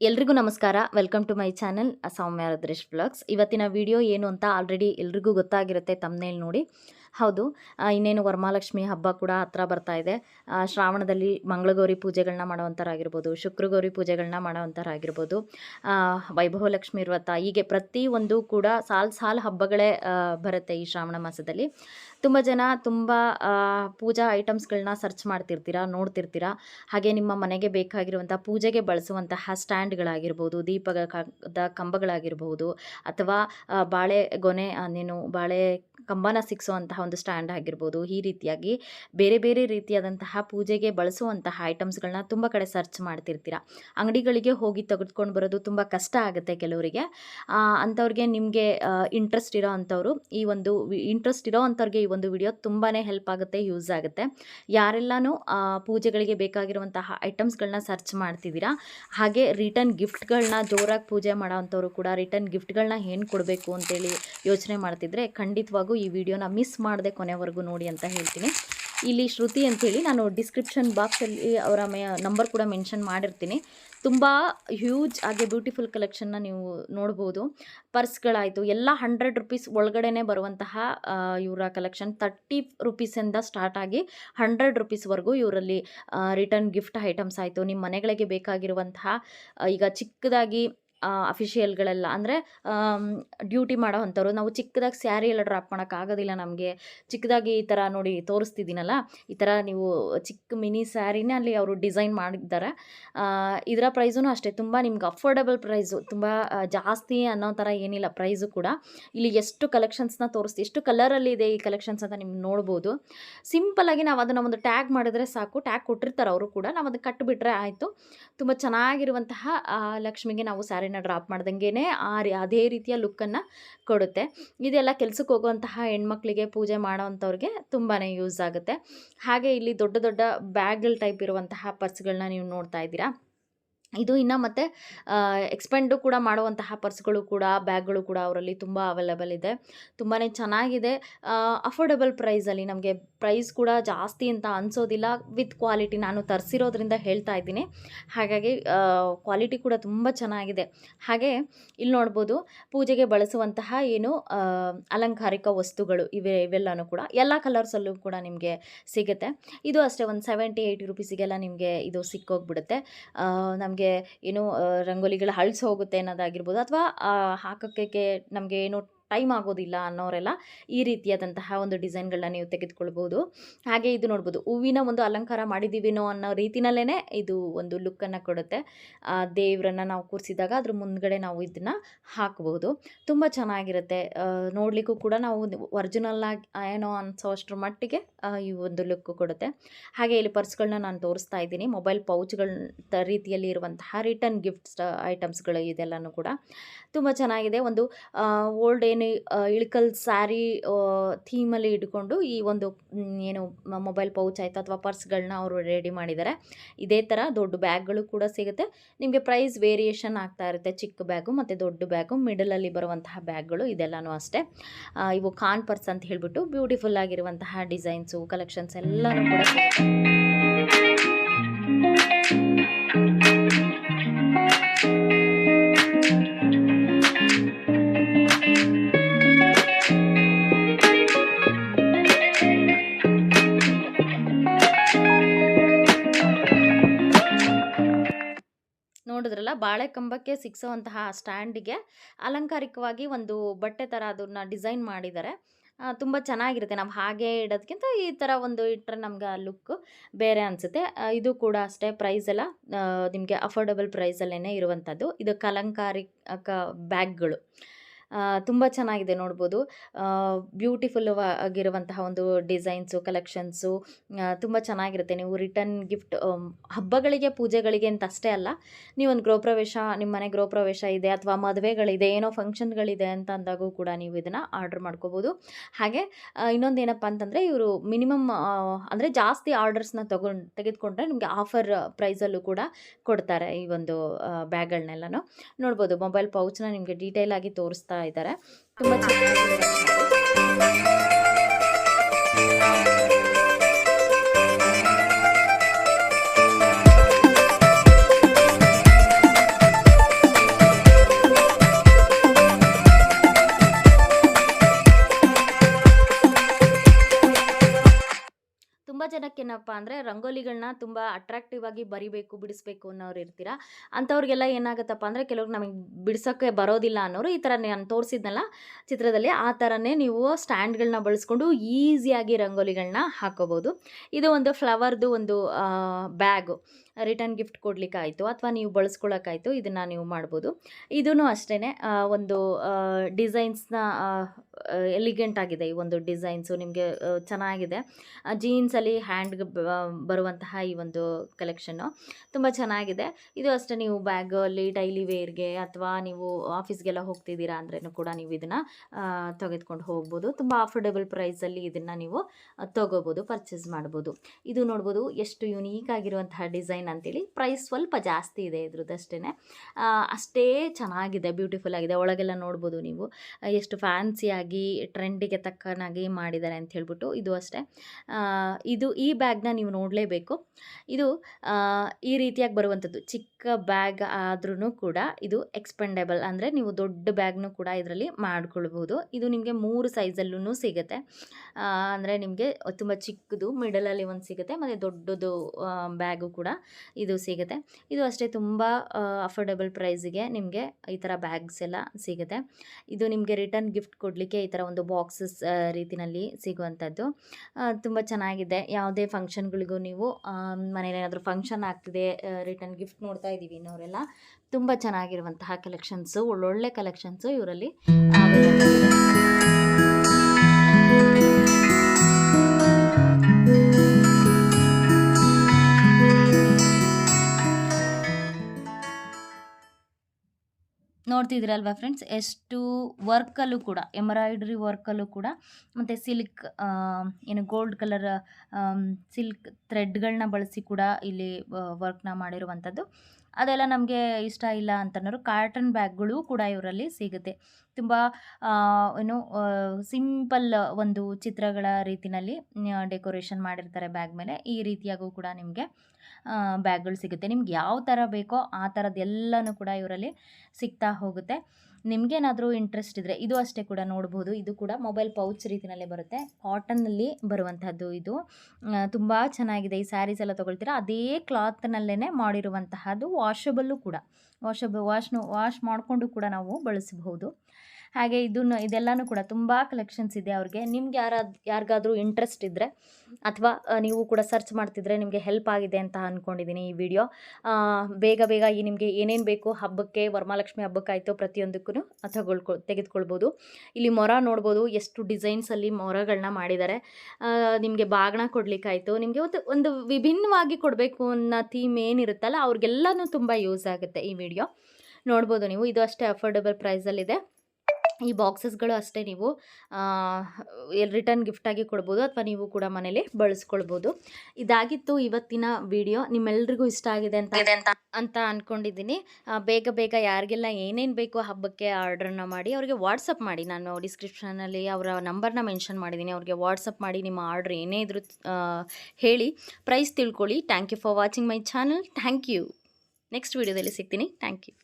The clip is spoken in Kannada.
ಎಲ್ರಿಗೂ ನಮಸ್ಕಾರ. Welcome to my channel Soumya Rudresh blogs ಇವತ್ತಿನ ವಿಡಿಯೋ ಏನು ಅಂತ ಆಲ್ರೆಡಿ ಎಲ್ರಿಗೂ ಗೊತ್ತಾಗಿರುತ್ತೆ ತಮ್ಮನೇಲಿ ನೋಡಿ. ಹೌದು ಇನ್ನೇನು ವರಮಹಾಲಕ್ಷ್ಮಿ ಹಬ್ಬ ಕೂಡ ಹತ್ರ ಬರ್ತಾ ಇದೆ. ಶ್ರಾವಣದಲ್ಲಿ ಮಂಗಳಗೌರಿ ಪೂಜೆಗಳನ್ನ ಮಾಡುವಂಥರಾಗಿರ್ಬೋದು ಶುಕ್ರಗೌರಿ ಪೂಜೆಗಳನ್ನ ಮಾಡುವಂಥರಾಗಿರ್ಬೋದು ವೈಭವಲಕ್ಷ್ಮಿ ವ್ರತ ಹೀಗೆ ಪ್ರತಿಯೊಂದು ಕೂಡ ಸಾಲು ಸಾಲು ಹಬ್ಬಗಳೇ ಬರುತ್ತೆ ಈ ಶ್ರಾವಣ ಮಾಸದಲ್ಲಿ. ತುಂಬ ಜನ ತುಂಬ ಪೂಜಾ ಐಟಮ್ಸ್ಗಳನ್ನ ಸರ್ಚ್ ಮಾಡ್ತಿರ್ತೀರ, ನೋಡ್ತಿರ್ತೀರಾ. ಹಾಗೆ ನಿಮ್ಮ ಮನೆಗೆ ಬೇಕಾಗಿರುವಂಥ ಪೂಜೆಗೆ ಬಳಸುವಂತಹ ಸ್ಟ್ಯಾಂಡ್ಗಳಾಗಿರ್ಬೋದು ದೀಪದ ಕಂಬಗಳಾಗಿರ್ಬೋದು, ಅಥವಾ ಬಾಳೆ ಗೊನೆ ನೀನು ಬಾಳೆ ಕಂಬನ ಸಿಕ್ಸುವಂತಹ ಒಂದು ಸ್ಟ್ಯಾಂಡ್ ಆಗಿರ್ಬೋದು. ಈ ರೀತಿಯಾಗಿ ಬೇರೆ ಬೇರೆ ರೀತಿಯಾದಂತಹ ಪೂಜೆಗೆ ಬಳಸುವಂತಹ ಐಟಮ್ಸ್ಗಳನ್ನ ತುಂಬ ಕಡೆ ಸರ್ಚ್ ಮಾಡ್ತಿರ್ತೀರ. ಅಂಗಡಿಗಳಿಗೆ ಹೋಗಿ ತೆಗೆದುಕೊಂಡು ಬರೋದು ತುಂಬ ಕಷ್ಟ ಆಗುತ್ತೆ ಕೆಲವರಿಗೆ. ಅಂಥವ್ರಿಗೆ ನಿಮಗೆ ಇಂಟ್ರೆಸ್ಟ್ ಇರೋ ಅಂಥವ್ರು ಈ ಒಂದು ಇಂಟ್ರೆಸ್ಟ್ ಇರೋ ಅಂಥವ್ರಿಗೆ ಈ ಒಂದು ವಿಡಿಯೋ ತುಂಬಾ ಹೆಲ್ಪ್ ಆಗುತ್ತೆ ಯೂಸ್ ಆಗುತ್ತೆ. ಯಾರೆಲ್ಲನೂ ಪೂಜೆಗಳಿಗೆ ಬೇಕಾಗಿರುವಂತಹ ಐಟಮ್ಸ್ಗಳನ್ನ ಸರ್ಚ್ ಮಾಡ್ತಿದ್ದೀರಾ? ಹಾಗೆ ರಿಟರ್ನ್ ಗಿಫ್ಟ್ಗಳನ್ನ ಜೋರಾಗಿ ಪೂಜೆ ಮಾಡೋವಂಥವ್ರು ಕೂಡ ರಿಟರ್ನ್ ಗಿಫ್ಟ್ಗಳನ್ನ ಏನು ಕೊಡಬೇಕು ಅಂತೇಳಿ ಯೋಚನೆ ಮಾಡ್ತಿದ್ರೆ ಖಂಡಿತವಾಗೂ ಈ ವಿಡಿಯೋನ ಮಿಸ್ ಮಾಡದೆ ಕೊನೆವರೆಗೂ ನೋಡಿ ಅಂತ ಹೇಳ್ತೀನಿ. ಇಲ್ಲಿ ಶ್ರುತಿ ಅಂಥೇಳಿ ನಾನು ಡಿಸ್ಕ್ರಿಪ್ಷನ್ ಬಾಕ್ಸಲ್ಲಿ ಅವರ ಮೇ ನಂಬರ್ ಕೂಡ ಮೆನ್ಷನ್ ಮಾಡಿರ್ತೀನಿ. ತುಂಬ ಹ್ಯೂಜ್ ಆಗಿ ಬ್ಯೂಟಿಫುಲ್ ಕಲೆಕ್ಷನ್ನ ನೀವು ನೋಡ್ಬೋದು. ಪರ್ಸ್ಗಳಾಯಿತು ಎಲ್ಲ ಹಂಡ್ರೆಡ್ ರುಪೀಸ್ ಒಳಗಡೆನೆ ಬರುವಂತಹ ಇವರ ಕಲೆಕ್ಷನ್ ತರ್ಟಿ ರುಪೀಸಿಂದ ಸ್ಟಾರ್ಟ್ ಆಗಿ ಹಂಡ್ರೆಡ್ ರುಪೀಸ್ವರೆಗೂ ಇವರಲ್ಲಿ ರಿಟರ್ನ್ ಗಿಫ್ಟ್ ಐಟಮ್ಸ್ ಆಯಿತು. ನಿಮ್ಮ ಮನೆಗಳಿಗೆ ಬೇಕಾಗಿರುವಂತಹ ಈಗ ಚಿಕ್ಕದಾಗಿ ಅಫಿಷಿಯಲ್ಗಳೆಲ್ಲ ಅಂದರೆ ಡ್ಯೂಟಿ ಮಾಡೋ ಅಂಥವ್ರು. ನಾವು ಚಿಕ್ಕದಾಗಿ ಸ್ಯಾರಿ ಎಲ್ಲ ಡ್ರಾಪ್ ಮಾಡೋಕ್ಕಾಗೋದಿಲ್ಲ ನಮಗೆ. ಚಿಕ್ಕದಾಗಿ ಈ ಥರ ನೋಡಿ ತೋರಿಸ್ತಿದ್ದೀನಲ್ಲ, ಈ ಥರ ನೀವು ಚಿಕ್ಕ ಮಿನಿ ಸ್ಯಾರಿನೇ ಅಲ್ಲಿ ಅವರು ಡಿಸೈನ್ ಮಾಡಿದ್ದಾರೆ. ಇದರ ಪ್ರೈಸೂ ಅಷ್ಟೇ. ತುಂಬ ನಿಮ್ಗೆ ಅಫೋರ್ಡಬಲ್ ಪ್ರೈಸು ತುಂಬ ಜಾಸ್ತಿ ಅನ್ನೋ ಥರ ಏನಿಲ್ಲ ಪ್ರೈಸು ಕೂಡ. ಇಲ್ಲಿ ಎಷ್ಟು ಕಲೆಕ್ಷನ್ಸ್ನ ತೋರಿಸ್ತೀವಿ ಎಷ್ಟು ಕಲರಲ್ಲಿ ಇದೆ ಈ ಕಲೆಕ್ಷನ್ಸ್ ಅಂತ ನಿಮ್ಗೆ ನೋಡ್ಬೋದು. ಸಿಂಪಲಾಗಿ ನಾವು ಅದನ್ನು ಒಂದು ಟ್ಯಾಗ್ ಮಾಡಿದ್ರೆ ಸಾಕು. ಟ್ಯಾಗ್ ಕೊಟ್ಟಿರ್ತಾರೆ ಅವರು ಕೂಡ. ನಾವು ಅದನ್ನು ಕಟ್ಟಿಬಿಟ್ರೆ ಆಯಿತು. ತುಂಬ ಚೆನ್ನಾಗಿರುವಂತಹ ಲಕ್ಷ್ಮಿಗೆ ನಾವು ಸ್ಯಾರಿನ ಡ್ರಾಪ್ ಮಾಡ್ದಂಗೆ ಆ ರೀ, ಅದೇ ರೀತಿಯ ಲುಕ್ಕನ್ನು ಕೊಡುತ್ತೆ. ಇದೆಲ್ಲ ಕೆಲಸಕ್ಕೆ ಹೋಗುವಂತಹ ಹೆಣ್ಮಕ್ಳಿಗೆ ಪೂಜೆ ಮಾಡೋವಂಥವ್ರಿಗೆ ತುಂಬಾ ಯೂಸ್ ಆಗುತ್ತೆ. ಹಾಗೆ ಇಲ್ಲಿ ದೊಡ್ಡ ದೊಡ್ಡ ಬ್ಯಾಗ್ಗಳ ಟೈಪ್ ಇರುವಂತಹ ಪರ್ಸ್ಗಳನ್ನ ನೀವು ನೋಡ್ತಾ ಇದ್ದೀರಾ. ಇದು ಇನ್ನು ಮತ್ತು ಎಕ್ಸ್ಪೆಂಡು ಕೂಡ ಮಾಡುವಂತಹ ಪರ್ಸ್ಗಳು ಕೂಡ ಬ್ಯಾಗ್ಗಳು ಕೂಡ ಅವರಲ್ಲಿ ತುಂಬ ಅವೈಲೇಬಲ್ ಇದೆ. ತುಂಬಾ ಚೆನ್ನಾಗಿದೆ. ಅಫೋರ್ಡಬಲ್ ಪ್ರೈಸಲ್ಲಿ ನಮಗೆ ಪ್ರೈಸ್ ಕೂಡ ಜಾಸ್ತಿ ಅಂತ ಅನಿಸೋದಿಲ್ಲ. ವಿತ್ ಕ್ವಾಲಿಟಿ ನಾನು ತರಿಸಿರೋದ್ರಿಂದ ಹೇಳ್ತಾ ಇದ್ದೀನಿ. ಹಾಗಾಗಿ ಕ್ವಾಲಿಟಿ ಕೂಡ ತುಂಬ ಚೆನ್ನಾಗಿದೆ. ಹಾಗೆ ಇಲ್ಲಿ ನೋಡ್ಬೋದು, ಪೂಜೆಗೆ ಬಳಸುವಂತಹ ಏನು ಅಲಂಕಾರಿಕ ವಸ್ತುಗಳು ಇವೆ, ಇವೆಲ್ಲನೂ ಕೂಡ. ಎಲ್ಲ ಕಲರ್ಸಲ್ಲೂ ಕೂಡ ನಿಮಗೆ ಸಿಗುತ್ತೆ. ಇದು ಅಷ್ಟೇ, ಒಂದು ಸೆವೆಂಟಿ ಏಯ್ಟಿ ರುಪೀಸಿಗೆಲ್ಲ ನಿಮಗೆ ಇದು ಸಿಕ್ಕೋಗ್ಬಿಡುತ್ತೆ. ನಮಗೆ ಏನು ರಂಗೋಲಿಗಳು ಹಳಸೋಗುತ್ತೆ ಹೋಗುತ್ತೆ ಅನ್ನೋದಾಗಿರ್ಬೋದು, ಅಥವಾ ಹಾಕೋಕ್ಕೆ ನಮಗೆ ಏನು ಟೈಮ್ ಆಗೋದಿಲ್ಲ ಅನ್ನೋರೆಲ್ಲ ಈ ರೀತಿಯಾದಂತಹ ಒಂದು ಡಿಸೈನ್ಗಳನ್ನ ನೀವು ತೆಗೆದುಕೊಳ್ಬೋದು. ಹಾಗೆ ಇದು ನೋಡ್ಬೋದು, ಹೂವಿನ ಒಂದು ಅಲಂಕಾರ ಮಾಡಿದ್ದೀವಿನೋ ಅನ್ನೋ ರೀತಿನಲ್ಲೇ ಇದು ಒಂದು ಲುಕ್ಕನ್ನು ಕೊಡುತ್ತೆ. ದೇವ್ರನ್ನ ನಾವು ಕೂರಿಸಿದಾಗ ಅದ್ರ ಮುಂದ್ಗಡೆ ನಾವು ಇದನ್ನು ಹಾಕ್ಬೋದು. ತುಂಬ ಚೆನ್ನಾಗಿರುತ್ತೆ. ನೋಡಲಿಕ್ಕೂ ಕೂಡ ನಾವು ಒರಿಜಿನಲ್ ಆಗಿ, ಏನೋ ಅನ್ಸೋ ಅಷ್ಟರ ಮಟ್ಟಿಗೆ ಈ ಒಂದು ಲುಕ್ ಕೊಡುತ್ತೆ. ಹಾಗೆ ಇಲ್ಲಿ ಪರ್ಸ್ಗಳನ್ನ ನಾನು ತೋರಿಸ್ತಾ ಇದ್ದೀನಿ. ಮೊಬೈಲ್ ಪೌಚ್ಗಳ ರೀತಿಯಲ್ಲಿ ಇರುವಂತಹ ರಿಟರ್ನ್ ಗಿಫ್ಟ್ಸ್, ಐಟಮ್ಸ್ಗಳು ಇದೆಲ್ಲನೂ ಕೂಡ. ತುಂಬ ಚೆನ್ನಾಗಿದೆ. ಒಂದು ಓಲ್ಡ್ ಏನು ಇಳಕಲ್ ಸ್ಯಾರಿ ಥೀಮಲ್ಲಿ ಇಟ್ಕೊಂಡು ಈ ಒಂದು ಏನು ಮೊಬೈಲ್ ಪೌಚ್ ಆಯಿತು ಅಥವಾ ಪರ್ಸ್ಗಳನ್ನ ಅವರು ರೆಡಿ ಮಾಡಿದ್ದಾರೆ ಇದೇ ಥರ ದೊಡ್ಡ ಬ್ಯಾಗ್ಗಳು ಕೂಡ ಸಿಗುತ್ತೆ. ನಿಮಗೆ ಪ್ರೈಸ್ ವೇರಿಯೇಷನ್ ಆಗ್ತಾ ಇರುತ್ತೆ. ಚಿಕ್ಕ ಬ್ಯಾಗು ಮತ್ತು ದೊಡ್ಡ ಬ್ಯಾಗು, ಮಿಡಲಲ್ಲಿ ಬರುವಂತಹ ಬ್ಯಾಗ್ಗಳು ಇದೆಲ್ಲನೂ ಅಷ್ಟೇ. ಇವು ಕಾನ್ ಪರ್ಸ್ ಅಂತ ಹೇಳಿಬಿಟ್ಟು ಬ್ಯೂಟಿಫುಲ್ ಆಗಿರುವಂತಹ ಡಿಸೈನ್ಸು, ಕಲೆಕ್ಷನ್ಸ್ ಎಲ್ಲನೂ ಕೂಡ ಬಾಳೆ ಕಂಬಕ್ಕೆ ಸಿಕ್ಸೋವಂತಹ ಸ್ಟ್ಯಾಂಡಿಗೆ ಅಲಂಕಾರಿಕವಾಗಿ ಒಂದು ಬಟ್ಟೆ ಥರ ಅದನ್ನು ಡಿಸೈನ್ ಮಾಡಿದ್ದಾರೆ. ತುಂಬ ಚೆನ್ನಾಗಿರುತ್ತೆ. ನಾವು ಹಾಗೆ ಇಡೋದಕ್ಕಿಂತ ಈ ಥರ ಒಂದು ಇಟ್ಟರೆ ನಮ್ಗೆ ಆ ಲುಕ್ಕು ಬೇರೆ ಅನಿಸುತ್ತೆ. ಇದು ಕೂಡ ಅಷ್ಟೇ ಪ್ರೈಸ್ ಎಲ್ಲ ನಿಮಗೆ ಅಫೋರ್ಡಬಲ್ ಪ್ರೈಸಲ್ಲೇ ಇರುವಂಥದ್ದು ಇದು ಕಲಂಕಾರಿಕ ಬ್ಯಾಗ್ಗಳು. ತುಂಬ ಚೆನ್ನಾಗಿದೆ ನೋಡ್ಬೋದು. ಬ್ಯೂಟಿಫುಲ್ ಆಗಿರುವಂತಹ ಒಂದು ಡಿಸೈನ್ಸು ಕಲೆಕ್ಷನ್ಸು ತುಂಬ ಚೆನ್ನಾಗಿರುತ್ತೆ. ನೀವು ರಿಟರ್ನ್ ಗಿಫ್ಟ್ ಹಬ್ಬಗಳಿಗೆ, ಪೂಜೆಗಳಿಗೆ ಅಂತ ಅಷ್ಟೇ ಅಲ್ಲ ನೀವೊಂದು ಗೃಹಪ್ರವೇಶ, ನಿಮ್ಮ ಮನೆ ಗೃಹಪ್ರವೇಶ ಇದೆ ಅಥವಾ ಮದುವೆಗಳಿದೆ, ಏನೋ ಫಂಕ್ಷನ್ಗಳಿದೆ ಅಂತ ಅಂದಾಗೂ ಕೂಡ ನೀವು ಇದನ್ನು ಆರ್ಡ್ರ್ ಮಾಡ್ಕೋಬೋದು. ಹಾಗೆ ಇನ್ನೊಂದು ಏನಪ್ಪ ಅಂತಂದರೆ, ಇವರು ಮಿನಿಮಮ್ ಅಂದರೆ ಜಾಸ್ತಿ ಆರ್ಡರ್ಸ್ನ ತಗೊಂಡು, ತೆಗೆದುಕೊಂಡ್ರೆ ನಿಮಗೆ ಆಫರ್ ಪ್ರೈಸಲ್ಲೂ ಕೂಡ ಕೊಡ್ತಾರೆ ಈ ಒಂದು ಬ್ಯಾಗ್ಗಳನ್ನೆಲ್ಲನೂ ನೋಡ್ಬೋದು ಮೊಬೈಲ್ ಪೌಚ್ನ ನಿಮಗೆ ಡೀಟೇಲ್ ಆಗಿ ತೋರಿಸ್ತಾ ಇದ್ದಾರೆ. ತುಂಬ ಚೆನ್ನಾಗಿದೆ ಏನಪ್ಪ ಅಂದರೆ ರಂಗೋಲಿಗಳನ್ನ ತುಂಬ ಅಟ್ರಾಕ್ಟಿವ್ ಆಗಿ ಬರಿಬೇಕು, ಬಿಡಿಸ್ಬೇಕು ಅನ್ನೋರು ಇರ್ತೀರ? ಅಂಥವ್ರಿಗೆಲ್ಲ ಏನಾಗುತ್ತಪ್ಪ ಅಂದರೆ ಕೆಲವ್ರು ನಮಗೆ ಬಿಡಿಸೋಕ್ಕೆ ಬರೋದಿಲ್ಲ ಅನ್ನೋರು ಈ ಥರ ನಾನು ತೋರಿಸಿದ್ನಲ್ಲ ಚಿತ್ರದಲ್ಲಿ, ಆ ಥರನೇ ನೀವು ಸ್ಟ್ಯಾಂಡ್ಗಳನ್ನ ಬಳಸ್ಕೊಂಡು ಈಸಿಯಾಗಿ ರಂಗೋಲಿಗಳನ್ನ ಹಾಕೋಬೋದು. ಇದು ಒಂದು ಫ್ಲವರ್ದು ಒಂದು ಬ್ಯಾಗು. ರಿಟರ್ನ್ ಗಿಫ್ಟ್ ಕೊಡಲಿಕ್ಕಾಯಿತು ಅಥವಾ ನೀವು ಬಳಸ್ಕೊಳ್ಳೋಕ್ಕಾಯಿತು ಇದನ್ನು ನೀವು ಮಾಡ್ಬೋದು. ಇದೂ ಅಷ್ಟೇ ಒಂದು ಡಿಸೈನ್ಸ್ನ ಎಲಿಗೆಂಟ್ ಆಗಿದೆ ಈ ಒಂದು ಡಿಸೈನ್ಸು, ನಿಮಗೆ ಚೆನ್ನಾಗಿದೆ. ಜೀನ್ಸಲ್ಲಿ ಹ್ಯಾಂಡ್ಗೆ ಬರುವಂತಹ ಈ ಒಂದು ಕಲೆಕ್ಷನ್ನು ತುಂಬ ಚೆನ್ನಾಗಿದೆ. ಇದು ಅಷ್ಟೇ ನೀವು ಬ್ಯಾಗಲ್ಲಿ ಡೈಲಿ ವೇರ್ಗೆ ಅಥವಾ ನೀವು ಆಫೀಸ್ಗೆಲ್ಲ ಹೋಗ್ತಿದ್ದೀರಾ ಅಂದ್ರೂ ಕೂಡ ನೀವು ಇದನ್ನು ತೆಗೆದುಕೊಂಡು ಹೋಗ್ಬೋದು. ತುಂಬ ಅಫೋರ್ಡೆಬಲ್ ಪ್ರೈಸಲ್ಲಿ ಇದನ್ನು ನೀವು ತಗೋಬೋದು, ಪರ್ಚೇಸ್ ಮಾಡ್ಬೋದು. ಇದು ನೋಡ್ಬೋದು ಎಷ್ಟು ಯುನೀಕ್ ಆಗಿರುವಂತಹ ಡಿಸೈನ್ ಅಂತೇಳಿ ಪ್ರೈಸ್ ಸ್ವಲ್ಪ ಜಾಸ್ತಿ ಇದೆ ಇದ್ರದ್ದಷ್ಟೇ ಅಷ್ಟೇ ಚೆನ್ನಾಗಿದೆ ಬ್ಯೂಟಿಫುಲ್ ಆಗಿದೆ. ಒಳಗೆಲ್ಲ ನೋಡ್ಬೋದು ನೀವು. ಎಷ್ಟು ಫ್ಯಾನ್ಸಿಯಾಗಿ ಟ್ರೆಂಡಿಗೆ ತಕ್ಕನಾಗಿ ಮಾಡಿದ್ದಾರೆ ಅಂತ ಹೇಳ್ಬಿಟ್ಟು ಇದು ಅಷ್ಟೇ. ಇದು ಈ ಬ್ಯಾಗ್ನ ನೀವು ನೋಡಲೇಬೇಕು. ಇದು ಈ ರೀತಿಯಾಗಿ ಬರುವಂಥದ್ದು. ಚಿಕ್ಕ ಬ್ಯಾಗ್ ಆದ್ರೂ ಕೂಡ ಇದು ಎಕ್ಸ್ಪೆಂಡೆಬಲ್ ಅಂದರೆ ನೀವು ದೊಡ್ಡ ಬ್ಯಾಗ್ನು ಕೂಡ ಇದರಲ್ಲಿ ಮಾಡ್ಕೊಳ್ಬೋದು. ಇದು ನಿಮಗೆ ಮೂರು ಸೈಜಲ್ಲೂ ಸಿಗುತ್ತೆ. ಅಂದರೆ ನಿಮಗೆ ತುಂಬ ಚಿಕ್ಕದು ಮಿಡಲಲ್ಲಿ ಒಂದು ಸಿಗುತ್ತೆ, ಮತ್ತು ದೊಡ್ಡದು ಬ್ಯಾಗು ಕೂಡ ಇದು ಸಿಗುತ್ತೆ. ಇದು ಅಷ್ಟೇ ತುಂಬ ಅಫೋರ್ಡೆಬಲ್ ಪ್ರೈಸಿಗೆ ನಿಮಗೆ ಈ ಥರ ಬ್ಯಾಗ್ಸ್ ಎಲ್ಲ ಸಿಗುತ್ತೆ. ಇದು ನಿಮಗೆ ರಿಟರ್ನ್ ಗಿಫ್ಟ್ ಕೊಡಲಿಕ್ಕೆ ಈ ಥರ ಒಂದು ಬಾಕ್ಸಸ್ ರೀತಿಯಲ್ಲಿ ಸಿಗುವಂಥದ್ದು. ತುಂಬ ಚೆನ್ನಾಗಿದೆ. ಯಾವುದೇ ಫಂಕ್ಷನ್ಗಳಿಗೂ ನೀವು ಮನೇಲಿ ಏನಾದರೂ ಫಂಕ್ಷನ್ ಆಗ್ತಿದೆ ರಿಟರ್ನ್ ಗಿಫ್ಟ್ ನೋಡ್ತಾ ಇದ್ದೀವಿ ಇನ್ನವರೆಲ್ಲ. ತುಂಬ ಚೆನ್ನಾಗಿರುವಂತಹ ಕಲೆಕ್ಷನ್ಸು ಒಳ್ಳೊಳ್ಳೆ ಕಲೆಕ್ಷನ್ಸು ಇವರಲ್ಲಿ ನೋಡ್ತಿದ್ರಲ್ವಾ ಫ್ರೆಂಡ್ಸ್ ಎಷ್ಟು ವರ್ಕಲ್ಲೂ ಕೂಡ ಎಂಬ್ರಾಯ್ಡ್ರಿ ವರ್ಕಲ್ಲೂ ಕೂಡ, ಮತ್ತು ಸಿಲ್ಕ್ ಏನು ಗೋಲ್ಡ್ ಕಲರ್ ಸಿಲ್ಕ್ ಥ್ರೆಡ್ಗಳನ್ನ ಬಳಸಿ ಕೂಡ ಇಲ್ಲಿ ವರ್ಕ್ನ ಮಾಡಿರುವಂಥದ್ದು. ಅದೆಲ್ಲ ನಮಗೆ ಇಷ್ಟ ಇಲ್ಲ ಅಂತನೋರು ಕಾಟನ್ ಬ್ಯಾಗ್ಗಳು ಕೂಡ ಇವರಲ್ಲಿ ಸಿಗುತ್ತೆ. ತುಂಬ ಏನು ಸಿಂಪಲ್ ಒಂದು ಚಿತ್ರಗಳ ರೀತಿಯಲ್ಲಿ ಡೆಕೋರೇಷನ್ ಮಾಡಿರ್ತಾರೆ ಬ್ಯಾಗ್ ಮೇಲೆ. ಈ ರೀತಿಯಾಗೂ ಕೂಡ ನಿಮಗೆ ಬ್ಯಾಗ್ಗಳು ಸಿಗುತ್ತೆ. ನಿಮ್ಗೆ ಯಾವ ಥರ ಬೇಕೋ ಆ ಥರದ್ದೆಲ್ಲನೂ ಕೂಡ ಇವರಲ್ಲಿ ಸಿಗ್ತಾ ಹೋಗುತ್ತೆ. ನಿಮಗೇನಾದರೂ ಇಂಟ್ರೆಸ್ಟ್ ಇದ್ದರೆ ಇದು ಅಷ್ಟೇ ಕೂಡ ನೋಡ್ಬೋದು. ಇದು ಕೂಡ ಮೊಬೈಲ್ ಪೌಚ್ ರೀತಿಯಲ್ಲೇ ಬರುತ್ತೆ. ಕಾಟನ್ನಲ್ಲಿ ಬರುವಂತಹದ್ದು ಇದು. ತುಂಬ ಚೆನ್ನಾಗಿದೆ. ಈ ಸ್ಯಾರೀಸ್ ಎಲ್ಲ ತೊಗೊಳ್ತೀರಾ? ಅದೇ ಕ್ಲಾತ್ನಲ್ಲೇ ಮಾಡಿರುವಂತಹದ್ದು ವಾಷಬಲ್ಲು ಕೂಡ. ವಾಷಬ್ ವಾಶ್ನು ವಾಶ್ ಮಾಡಿಕೊಂಡು ಕೂಡ ನಾವು ಬಳಸಬಹುದು. ಹಾಗೆ ಇದನ್ನು ಇದೆಲ್ಲನೂ ಕೂಡ ತುಂಬ ಕಲೆಕ್ಷನ್ಸ್ ಇದೆ ಅವ್ರಿಗೆ. ನಿಮ್ಗೆ ಯಾರಾದ ಯಾರಿಗಾದ್ರೂ ಇಂಟ್ರೆಸ್ಟ್ ಇದ್ದರೆ ಅಥವಾ ನೀವು ಕೂಡ ಸರ್ಚ್ ಮಾಡ್ತಿದ್ರೆ ನಿಮಗೆ ಹೆಲ್ಪ್ ಆಗಿದೆ ಅಂತ ಅಂದ್ಕೊಂಡಿದ್ದೀನಿ ಈ ವಿಡಿಯೋ ಬೇಗ ಬೇಗ ಈ ನಿಮಗೆ ಏನೇನು ಬೇಕು ಹಬ್ಬಕ್ಕೆ, ವರಮಹಾಲಕ್ಷ್ಮಿ ಹಬ್ಬಕ್ಕಾಯಿತು ಪ್ರತಿಯೊಂದಕ್ಕೂ ತಗೊಳ್ಕೊ ತೆಗೆದುಕೊಳ್ಬೋದು. ಇಲ್ಲಿ ಮೊರ ನೋಡ್ಬೋದು ಎಷ್ಟು ಡಿಸೈನ್ಸಲ್ಲಿ ಮೊರಗಳನ್ನ ಮಾಡಿದ್ದಾರೆ ನಿಮಗೆ ಬಾಗಣ ಕೊಡಲಿಕ್ಕಾಯಿತು. ನಿಮಗೆ ಒಂದು ಒಂದು ವಿಭಿನ್ನವಾಗಿ ಕೊಡಬೇಕು ಅನ್ನೋ ಥೀಮ್ ಏನಿರುತ್ತಲ್ಲ ಅವ್ರಿಗೆಲ್ಲನೂ ತುಂಬ ಯೂಸ್ ಆಗುತ್ತೆ ಈ ವಿಡಿಯೋ ನೋಡ್ಬೋದು ನೀವು. ಇದು ಅಷ್ಟೇ ಅಫೋರ್ಡೆಬಲ್ ಪ್ರೈಸಲ್ಲಿದೆ ಈ ಬಾಕ್ಸಸ್ಗಳು ಅಷ್ಟೇ ನೀವು ರಿಟರ್ನ್ ಗಿಫ್ಟಾಗಿ ಕೊಡ್ಬೋದು ಅಥವಾ ನೀವು ಕೂಡ ಮನೇಲಿ ಬಳಸ್ಕೊಳ್ಬೋದು. ಇದಾಗಿತ್ತು ಇವತ್ತಿನ ವಿಡಿಯೋ. ನಿಮ್ಮೆಲ್ರಿಗೂ ಇಷ್ಟ ಆಗಿದೆ ಅಂತ ಅಂತ ಅಂದ್ಕೊಂಡಿದ್ದೀನಿ ಬೇಗ ಬೇಗ ಯಾರಿಗೆಲ್ಲ ಏನೇನು ಬೇಕು ಹಬ್ಬಕ್ಕೆ ಆರ್ಡ್ರನ್ನ ಮಾಡಿ ಅವರಿಗೆ ವಾಟ್ಸಪ್ ಮಾಡಿ. ನಾನು ಡಿಸ್ಕ್ರಿಪ್ಷನಲ್ಲಿ ಅವರ ನಂಬರ್ನ ಮೆನ್ಷನ್ ಮಾಡಿದ್ದೀನಿ. ಅವ್ರಿಗೆ ವಾಟ್ಸಪ್ ಮಾಡಿ ನಿಮ್ಮ ಆರ್ಡ್ರ್ ಏನೇ ಇದ್ರು ಹೇಳಿ. ಪ್ರೈಸ್ ತಿಳ್ಕೊಳ್ಳಿ. Thank you for watching my channel. Thank you. Next ವಿಡಿಯೋದಲ್ಲಿ ಸಿಗ್ತೀನಿ. Thank you.